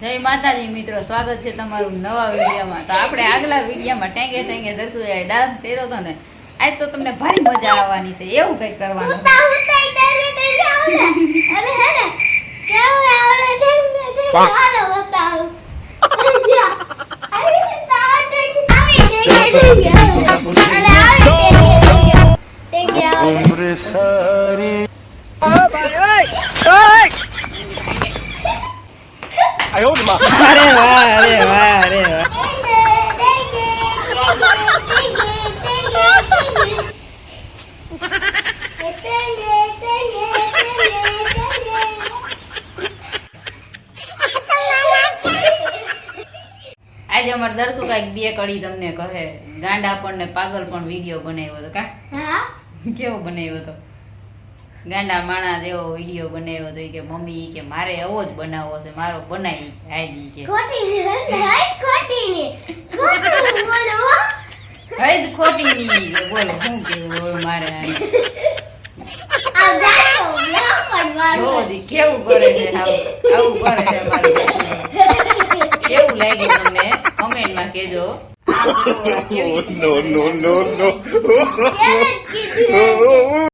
જય માતાજી મિત્રો સ્વાગત છે તમારું નવા વિડીયોમાં. તો આપણે આગલા વિડીયોમાં ટેંગે ટેંગે દસુએ ડાન્સ કર્યો તો ને આજ તો તમને ભારી મજા આવવાની છે એવું કંઈક કરવાનું ઉતા ટેંગે ટેંગે આવડે અરે હે ને કેવું આવડે ટેંગે ટેંગે આવડે બતાવું જા અરે તા ટેંગે આવી ટેંગે ટેંગે આવડે અરે આવડે ટેંગે ટેંગે આવડે અરે વાહ અરે અરે આજે અમારે દરસુ કાંઈક બે કડી તમને કહે. ગાંડા પણ ને પાગલ પણ વીડિયો બનાવ્યો હતો કા? કેવો બનાવ્યો હતો? ગાંડા માણા જેવો વીડિયો બનાવ્યો તો કે મમ્મી કે મારે એવો જ બનાવવો છે મારો બનાવી હાઈ કે. ખોટી ને ખોટી ને. ખોટું બોલો. હો. હઈ ખોટી ની કે બોલો શું કેવું મારે કેવું કરે છે આવું કરે છે કેવું લાગ્યું તમને? કમેન્ટમાં આ કેવી no, no, no, no.